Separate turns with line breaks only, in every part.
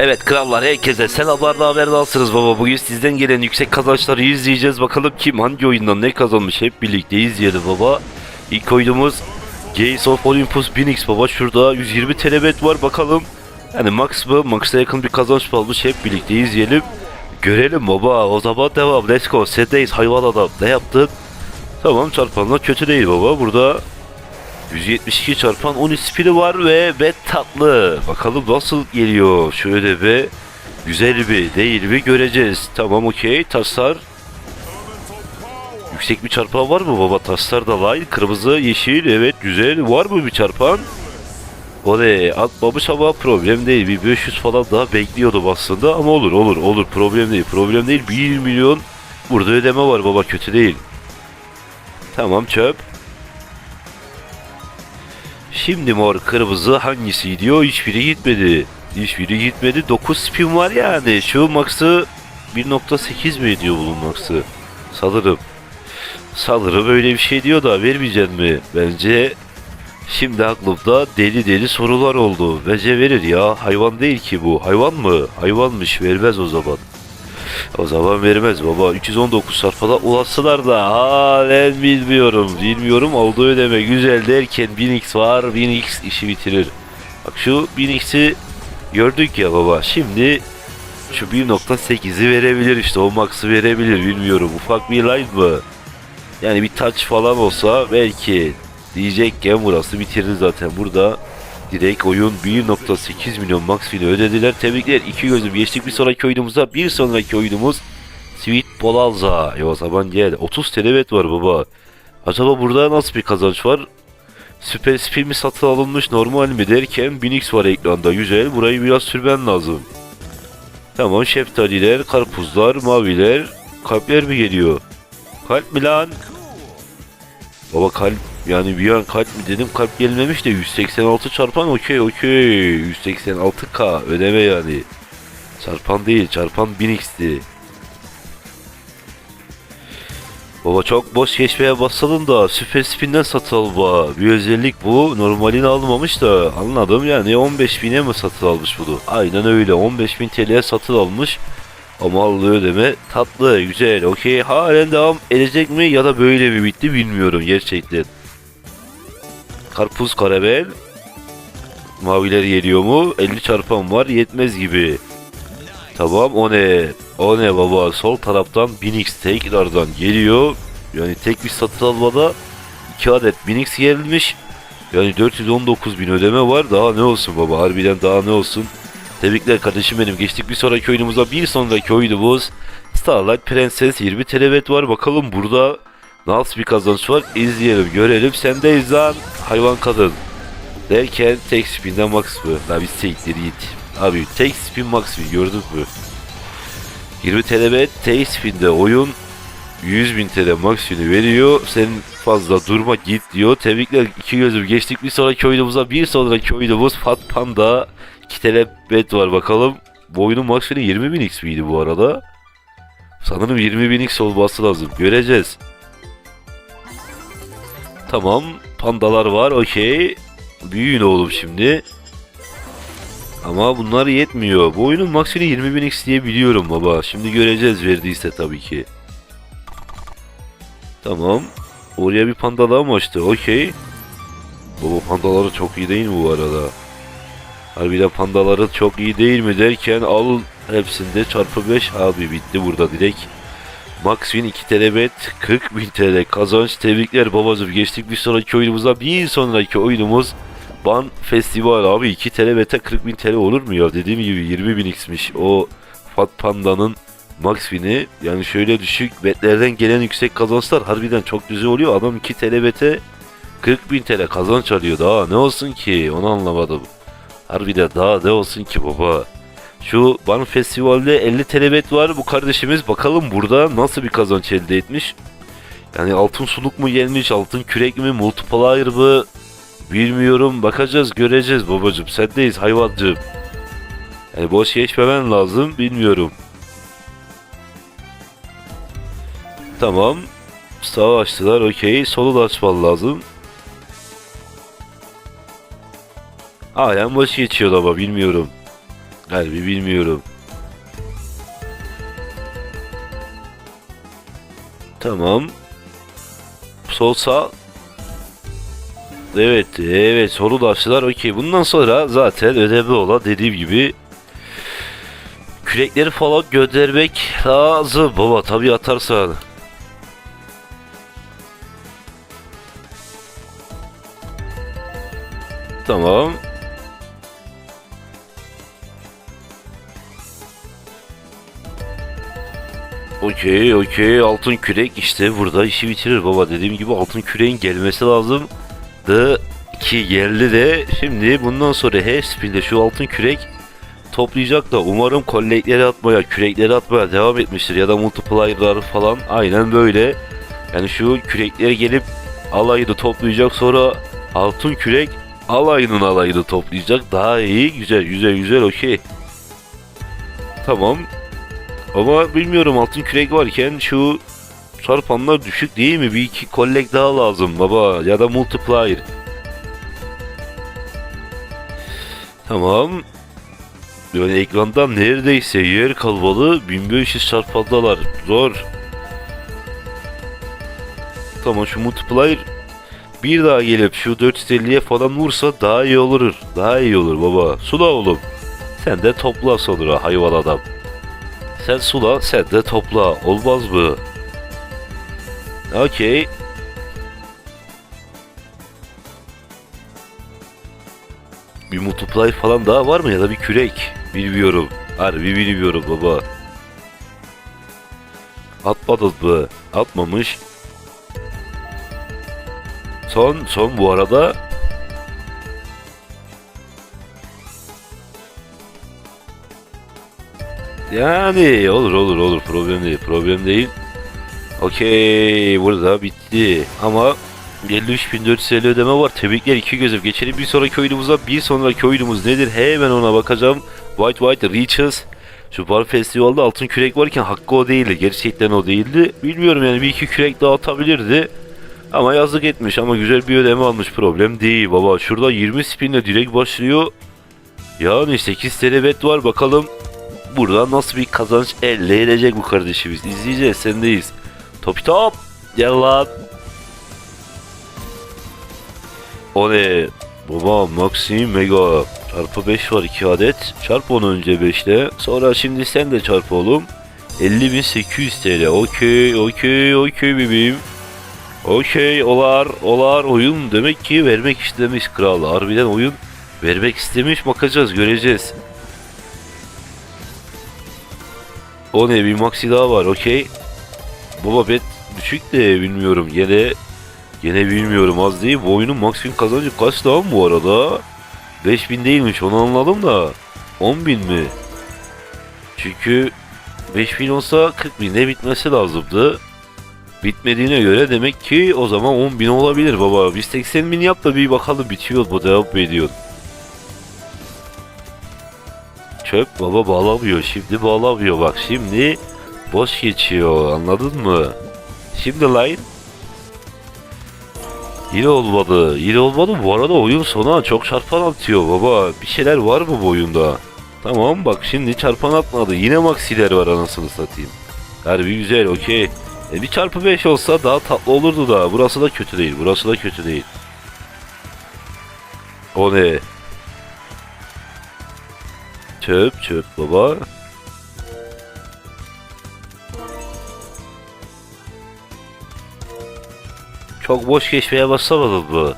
Evet krallar herkese selamlar da haber alsınız baba. Bugün sizden gelen yüksek kazançları izleyeceğiz. Bakalım kim hangi oyundan ne kazanmış hep birlikte izleyelim baba. İlk oyunumuz Gates of Olympus 1000X baba. Şurada 120 telebet var bakalım. Yani max mı? Max'a yakın bir kazanç mı almış hep birlikte izleyelim. Görelim baba. O zaman devam. Let's go. Seddeyiz hayvan adam. Ne yaptın? Tamam çarpanlar kötü değil baba. Burada 172 çarpan 13 spini var ve bet tatlı. Bakalım nasıl geliyor. Şöyle bir güzel bir değil bir göreceğiz. Tamam okey taslar. Yüksek bir çarpan var mı baba? Taslar da line. Kırmızı, yeşil. Evet güzel. Var mı bir çarpan? O ne? Atmamış ama problem değil. Bir 500 falan daha bekliyordum aslında ama olur olur olur. Problem değil. Problem değil. 1 milyon burada ödeme var baba kötü değil. Tamam çöp. Şimdi mor kırmızı hangisi diyor hiçbiri gitmedi. Hiçbiri gitmedi. 9 spin var yani. Şu max'ı 1.8 mi ediyor bunun max'ı? Sanırım. Sanırım öyle bir şey diyor da vermeyecek mi? Bence şimdi aklımda deli deli sorular oldu. Bence verir ya. Hayvan değil ki bu. Hayvan mı? Hayvanmış. Vermez o zaman. O zaman vermez baba. 319 sarfada ulaşsalar da ha ben bilmiyorum. Bilmiyorum olduğu ödeme güzel derken 1000x var. 1000x işi bitirir. Bak şu 1000x'i gördük ya baba. Şimdi şu 1.8'i verebilir işte. O max'ı verebilir bilmiyorum. Ufak bir line mı? Yani bir touch falan olsa belki diyecekken burası bitirdi zaten. Burada Direkt oyun 1.8 milyon max fili ödediler. Tebrikler. İki gözüm geçtik bir sonraki oyunumuza. Bir sonraki oyunumuz Sweet Bonanza. E o zaman gel. 30 telebet var baba. Acaba burada nasıl bir kazanç var? Süper spin mi satın alınmış normal mi derken 1000x var ekranda. Güzel. Burayı biraz sürmen lazım. Tamam şeftaliler, karpuzlar, maviler, kalpler mi geliyor? Kalp mi lan? Baba kalp yani bir an kalp mi dedim kalp gelmemiş de 186 çarpan okey okey 186k ödeme yani. Çarpan değil çarpan 1000x'ti. Baba çok boş geçmeye başladın da süper spinden satın al baba. Bir özellik bu. Normalini almamış da anladım yani 15 bine mi satın almış bunu? Aynen öyle 15 bin TL'ye satın almış. Ama aldığı ödeme tatlı, güzel, okey. Halen devam edecek mi ya da böyle mi bitti bilmiyorum gerçekten. Karpuz karabel. Maviler geliyor mu? 50 çarpan var yetmez gibi. Tamam o ne? O ne baba? Sol taraftan 1000x tekrardan geliyor. Yani tek bir satın almada 2 adet 1000x gelmiş. Yani 419 bin ödeme var. Daha ne olsun baba? Harbiden daha ne olsun? Tebrikler kardeşim benim. Geçtik bir sonraki oyunumuza. Bir sonraki oyunumuz Starlight Princess 20 telebet var. Bakalım burada nasıl bir kazanç var? İzleyelim, görelim. Sendeyiz lan hayvan kadın. Derken tek spinden max mı? La biz tekleri git. Abi tek spin max mı gördün mü? 20 telebet tek spinde oyun 100 bin TL maksimini veriyor. Sen fazla durma git diyor. Tebrikler iki gözüm geçtik bir sonraki oyunumuza. Bir sonraki oyunumuz Fat Panda 2 telebet var bakalım. Bu oyunun maksimini 20 bin x miydi bu arada? Sanırım 20 bin x olması lazım. Göreceğiz. Tamam. Pandalar var. Okey. Büyüyün oğlum şimdi. Ama bunlar yetmiyor. Bu oyunun maksimini 20 bin x diye biliyorum baba. Şimdi göreceğiz verdiyse tabii ki. Tamam. Oraya bir panda daha mı açtı? Okey. Baba pandaları çok iyi değil mi bu arada? Harbiden pandaları çok iyi değil mi derken al hepsinde çarpı 5 abi bitti burada direkt. Max win 2 telebet 40 bin TL kazanç. Tebrikler babacım geçtik bir sonraki oyunumuza. Bir sonraki oyunumuz Ban Festival abi. 2 telebete 40 bin TL olur mu ya? Dediğim gibi 20 bin x'miş o Fat Panda'nın Max Win'i. Yani şöyle düşük betlerden gelen yüksek kazançlar harbiden çok güzel oluyor. Adam 2 telebete 40 bin TL kazanç alıyor daha ne olsun ki? Onu anlamadım. Harbiden daha ne olsun ki baba. Şu Ban Festival'de 50 telebet var bu kardeşimiz. Bakalım burada nasıl bir kazanç elde etmiş. Yani altın suluk mu gelmiş, altın kürek mi, multiplier mı bilmiyorum. Bakacağız, göreceğiz babacım. Sendeyiz hayvancığım. Yani boş geçmemen lazım, bilmiyorum. Tamam. Sağa açtılar, okey. Solu da açman lazım. Halen boş geçiyor ama bilmiyorum. Harbi bilmiyorum. Tamam. Sol sağ. Evet, evet soru daşlar okey. Bundan sonra zaten önemli olan dediğim gibi kürekleri falan göndermek lazım. Baba tabii atarsan. Tamam. Okey okey. Altın kürek işte burada işi bitirir baba. Dediğim gibi altın küreğin gelmesi lazım. Da ki geldi de şimdi bundan sonra her spinde şu altın kürek toplayacak da umarım kollekleri atmaya kürekleri atmaya devam etmiştir. Ya da multiplier'lar falan. Aynen böyle. Yani şu kürekler gelip alayını toplayacak sonra altın kürek alayının alayını toplayacak. Daha iyi güzel güzel güzel okey. Tamam ama bilmiyorum altın kürek varken şu çarpanlar düşük değil mi? Bir iki kollek daha lazım baba ya da multiplier. Tamam. Yani ekrandan neredeyse yer kalmalı 1500 çarpandalar. Zor. Tamam şu multiplier bir daha gelip şu 450'ye falan vursa daha iyi olur. Daha iyi olur baba. Sula oğlum. Sen de topla sonra hayvan adam. Sen sula, sen de topla. Olmaz mı? Okey. Bir multiply falan daha var mı ya da bir kürek? Bilmiyorum. Harbi bilmiyorum baba. Atmadın mı? Atmamış. Son, son bu arada Yani olur olur olur problem değil problem değil. Okey burada bitti ama 53.450 ödeme var. Tebrikler iki gözüm. Geçelim bir sonraki oyunumuza. Bir sonraki oyunumuz nedir? Hemen ona bakacağım. White White Reaches. Şu bar festivalde altın kürek varken hakkı o değildi. Gerçekten o değildi. Bilmiyorum yani bir iki kürek daha atabilirdi. Ama yazık etmiş ama güzel bir ödeme almış problem değil baba. Şurada 20 spinle direkt başlıyor. Yani 8 TL bet var bakalım buradan nasıl bir kazanç elde edecek bu kardeşimiz. İzleyeceğiz sendeyiz. Top top. Gel lan. O ne? Baba Maxim Mega. Çarpı 5 var 2 adet. Çarp onu önce 5 ile. Sonra şimdi sen de çarp oğlum. 50.800 TL. Okey okey okey bebeğim. Okey olar olar oyun demek ki vermek istemiş kral. Harbiden oyun vermek istemiş bakacağız göreceğiz. O ne bir maxi daha var okey. Baba bet düşük de bilmiyorum gene gene bilmiyorum az değil. Bu oyunun maksimum kazancı kaç daha bu arada? 5000 değilmiş onu anladım da 10.000 mi? Çünkü 5000 olsa 40 binde bitmesi lazımdı. Bitmediğine göre demek ki o zaman 10.000 olabilir baba. Biz 80 bin yap da bir bakalım bitiyor mu devam ediyor. Çöp baba bağlamıyor. Şimdi bağlamıyor bak. Şimdi boş geçiyor. Anladın mı? Şimdi line Yine olmadı. Yine olmadı. Bu arada oyun sona çok çarpan atıyor baba. Bir şeyler var mı bu oyunda? Tamam bak şimdi çarpan atmadı. Yine maksiler var anasını satayım. Harbi güzel okey. E bir çarpı 5 olsa daha tatlı olurdu da. Burası da kötü değil. Burası da kötü değil. O ne? Çöp çöp baba. Çok boş geçmeye başlamadın mı?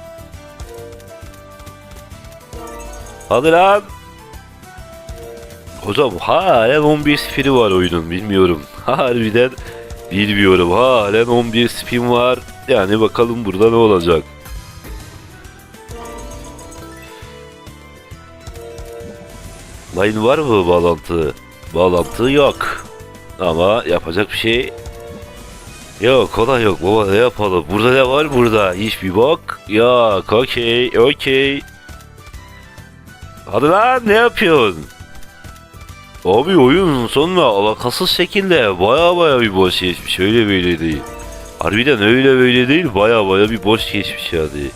Hadi lan. Hocam halen 11 spini var oyunun bilmiyorum. Harbiden bilmiyorum. Halen 11 spin var. Yani bakalım burada ne olacak. Line var mı bağlantı? Bağlantı yok. Ama yapacak bir şey yok. O da yok. Baba ne yapalım? Burada ne var burada? Hiçbir bak. Yok. Okey. Okey. Hadi lan ne yapıyorsun? Abi oyun sonuna alakasız şekilde baya baya bir boş geçmiş. Öyle böyle değil. Harbiden öyle böyle değil. Baya baya bir boş geçmiş yani.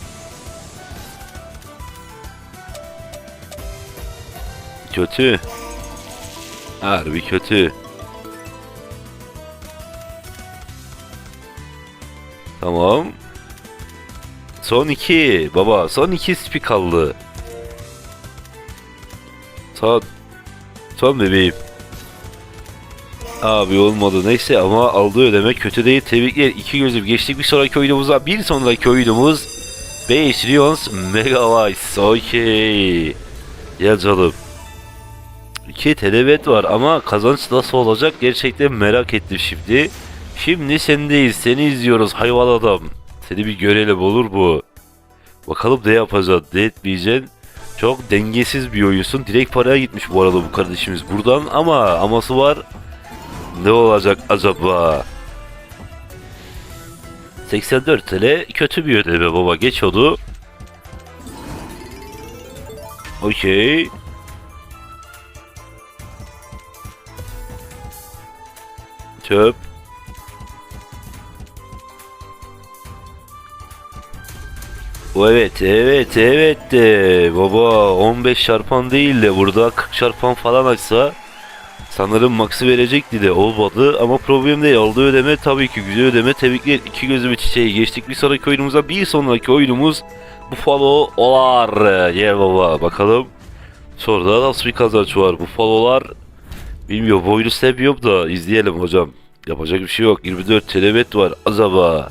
Kötü. Harbi kötü. Tamam. Son iki baba. Son iki spi kaldı. Son. Son bebeğim. Abi olmadı neyse ama aldığı ödeme kötü değil. Tebrikler iki gözüm geçtik bir sonraki oyunumuza. Bir sonraki oyunumuz 5 Rions Megabytes. Okey. Gel canım. İki telebet var ama kazanç nasıl olacak gerçekten merak ettim şimdi. Şimdi sendeyiz. Seni izliyoruz hayvan adam. Seni bir görelim olur bu. Bakalım ne yapacaksın, ne etmeyeceksin. Çok dengesiz bir oyunsun. Direkt paraya gitmiş bu arada bu kardeşimiz buradan ama aması var. Ne olacak acaba? 84 TL kötü bir ödeme baba geç onu. Okey. Çöp. O evet evet evet de. Baba 15 çarpan değil de burada 40 çarpan falan açsa sanırım max'ı verecekti de. Olmadı ama problem değil. Aldığı ödeme tabii ki güzel ödeme. Tebrikler iki gözümü çiçeği. Geçtik bir sonraki oyunumuza. Bir sonraki oyunumuz Buffalo Olar. Ye baba bakalım. Sonra nasıl bir kazanç var? Buffalo'lar bilmiyorum boyunu sevmiyorum da izleyelim hocam yapacak bir şey yok 24 telebet var acaba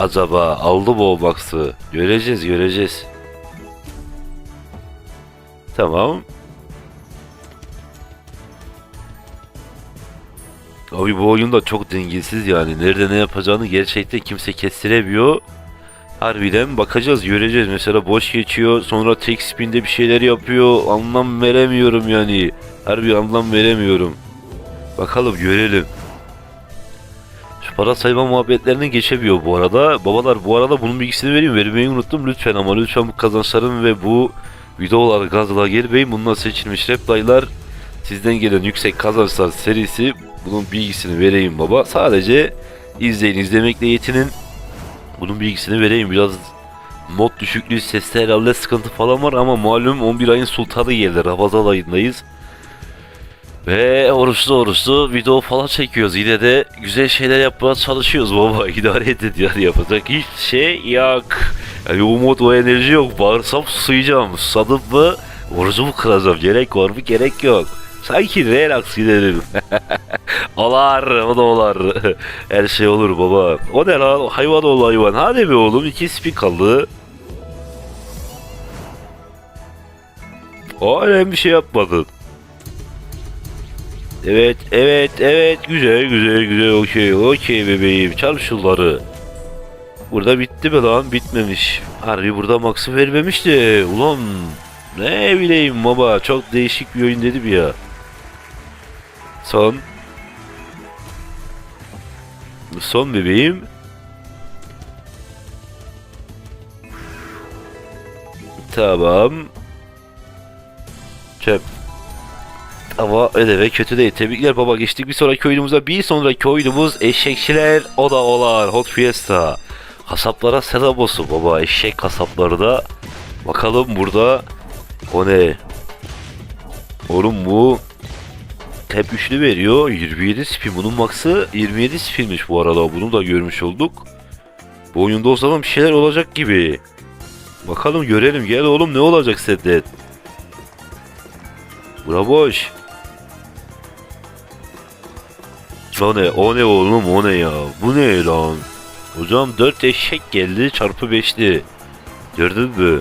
Acaba aldı mı o max'ı? Göreceğiz göreceğiz. Tamam. Abi bu oyunda çok dengesiz yani. Nerede ne yapacağını gerçekten kimse kestiremiyor. Harbiden bakacağız göreceğiz. Mesela boş geçiyor sonra tek spinde bir şeyler yapıyor. Anlam veremiyorum yani. Harbi anlam veremiyorum. Bakalım görelim. Şu para sayma muhabbetlerine geçemiyor bu arada. Babalar bu arada bunun bilgisini vereyim. Vermeyi unuttum lütfen ama lütfen bu kazançların ve bu videolar gazla gelmeyin. Bundan seçilmiş replaylar sizden gelen yüksek kazançlar serisi bunun bilgisini vereyim baba. Sadece izleyin izlemekle yetinin. Bunun bilgisini vereyim. Biraz mod düşüklüğü seste herhalde sıkıntı falan var ama malum 11 ayın sultanı geldi. Ramazan ayındayız. Ve oruçlu oruçlu video falan çekiyoruz. Yine de güzel şeyler yapmaya çalışıyoruz baba. İdare edin yani yapacak hiç şey yok. Yani umut o enerji yok. Bağırsam susayacağım. Susadım mı orucumu kıracağım. Gerek var mı gerek yok. Sanki relax gidelim. olar o da olar. Her şey olur baba. O ne lan hayvan ol hayvan. Hadi be oğlum iki spin kaldı. Önemli bir şey yapmadın. Evet, evet, evet. Güzel, güzel, güzel. Okey, okey bebeğim. Çal şunları. Burada bitti mi lan? Bitmemiş. Harbi burada max'ı vermemişti. Ulan ne bileyim baba. Çok değişik bir oyun dedim ya. Son. Son bebeğim. Tamam. Çöp. Ama ödeme kötü değil. Tebrikler baba. Geçtik bir sonraki oyunumuza. Bir sonraki oyunumuz eşekçiler. O da olar. Hot Fiesta. Kasaplara selam olsun baba. Eşek kasapları da. Bakalım burada. O ne? Oğlum bu hep üçlü veriyor. 27 spin. Bunun maksı 27 spinmiş bu arada. Bunu da görmüş olduk. Bu oyunda o zaman bir şeyler olacak gibi. Bakalım görelim. Gel oğlum ne olacak sende? Bura. O ne? O ne oğlum? O ne ya? Bu ne lan? Hocam 4 eşek geldi çarpı 5'li. Gördün mü?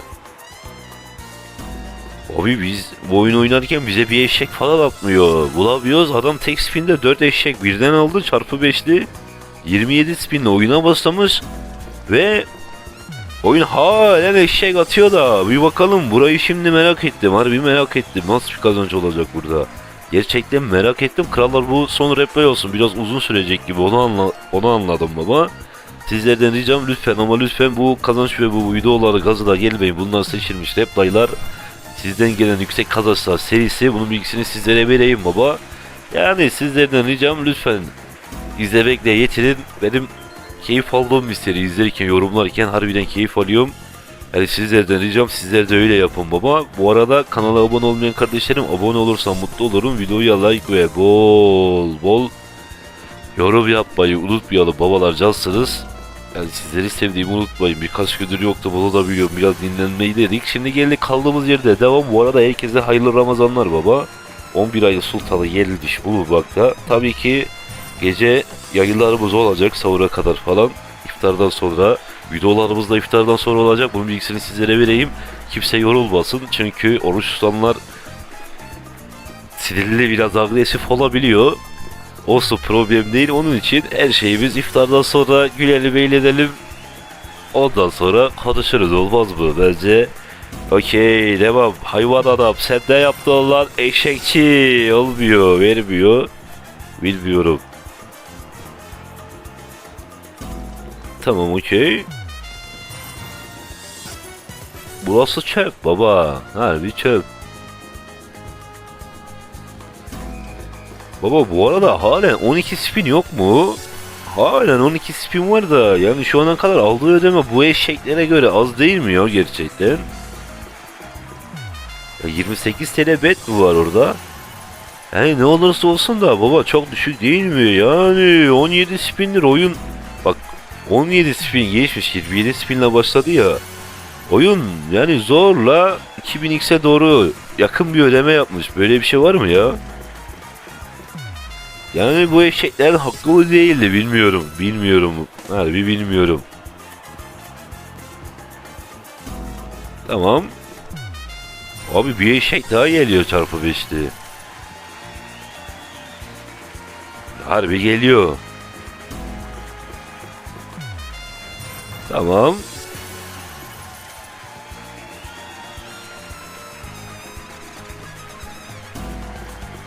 Abi biz bu oyun oynarken bize bir eşek falan atmıyor. Bulamıyoruz adam tek spinde 4 eşek birden aldı çarpı 5'li. 27 spinle oyuna başlamış. Ve oyun halen eşek atıyor da. Bir bakalım burayı şimdi merak ettim. Harbi merak ettim. Nasıl bir kazanç olacak burada? Gerçekten merak ettim. Krallar bu son replay olsun. Biraz uzun sürecek gibi onu, anla onu anladım baba. Sizlerden ricam lütfen ama lütfen bu kazanç ve bu videoları gazına gelmeyin. Bundan seçilmiş replaylar sizden gelen yüksek kazançlar serisi bunun bilgisini sizlere vereyim baba. Yani sizlerden ricam lütfen izlemekle yetinin. Benim keyif aldığım bir seri izlerken yorumlarken harbiden keyif alıyorum. Yani sizlerden ricam sizler de öyle yapın baba. Bu arada kanala abone olmayan kardeşlerim abone olursam mutlu olurum. Videoya like ve bol bol yorum yapmayı unutmayalım babalar cansınız. Yani sizleri sevdiğimi unutmayın. Birkaç gündür yoktu bunu da biliyorum. Biraz dinlenmeyi dedik. Şimdi geldik kaldığımız yerde devam. Bu arada herkese hayırlı Ramazanlar baba. 11 ayın sultanı gelmiş bulunmakta. Tabii ki gece yayınlarımız olacak sahura kadar falan. İftardan sonra videolarımız da iftardan sonra olacak. Bunun bilgisini sizlere vereyim. Kimse yorulmasın. Çünkü oruç tutanlar sinirli biraz agresif olabiliyor. Olsun problem değil. Onun için her şeyimiz iftardan sonra gülelim eğlenelim. Ondan sonra konuşuruz olmaz mı bence? Okey devam. Hayvan adam sen ne yaptın lan eşekçi olmuyor vermiyor. Bilmiyorum. Tamam okey. Burası çöp baba. Harbi çöp. Baba bu arada halen 12 spin yok mu? Halen 12 spin var da yani şu ana kadar aldığı ödeme bu eşeklere göre az değil mi ya gerçekten? Ya 28 TL bet mi var orada? Yani ne olursa olsun da baba çok düşük değil mi? Yani 17 spindir oyun. Bak 17 spin geçmiş 27 spinle başladı ya. Oyun yani zorla 2000x'e doğru yakın bir ödeme yapmış. Böyle bir şey var mı ya? Yani bu eşeklerin hakkı mı değildi bilmiyorum. Bilmiyorum. Harbi bilmiyorum. Tamam. Abi bir eşek daha geliyor çarpı 5'te. Harbi geliyor. Tamam.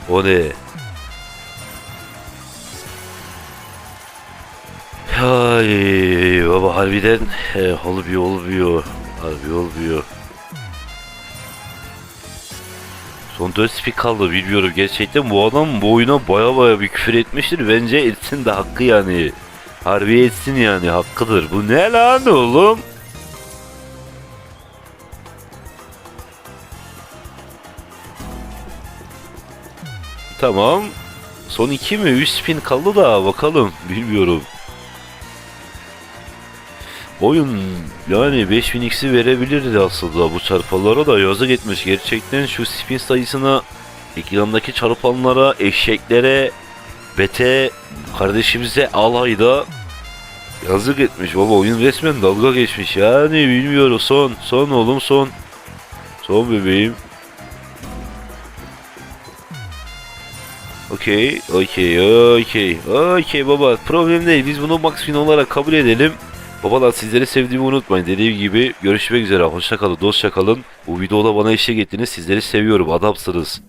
O ne? Ay baba harbiden he, olmuyor olmuyor. Harbi olmuyor. Son 4 spik kaldı bilmiyorum gerçekten bu adam bu oyuna baya baya bir küfür etmiştir bence etsin de hakkı yani. Harbi etsin yani hakkıdır. Bu ne lan oğlum? Tamam. Son 2 mi? 3 spin kaldı da bakalım. Bilmiyorum. Oyun yani 5000x'i verebilirdi aslında bu çarpanlara da yazık etmiş. Gerçekten şu spin sayısına ekrandaki çarpanlara, eşeklere, bete, kardeşimize alayda yazık etmiş. Baba oyun resmen dalga geçmiş yani bilmiyorum son son oğlum son son bebeğim. Okey, okey, okey, okey baba problem değil biz bunu max win olarak kabul edelim. Babalar sizleri sevdiğimi unutmayın. Dediğim gibi görüşmek üzere. Hoşça kalın, dostça kalın. Bu videoda bana eşlik ettiniz. Sizleri seviyorum. Adamsınız.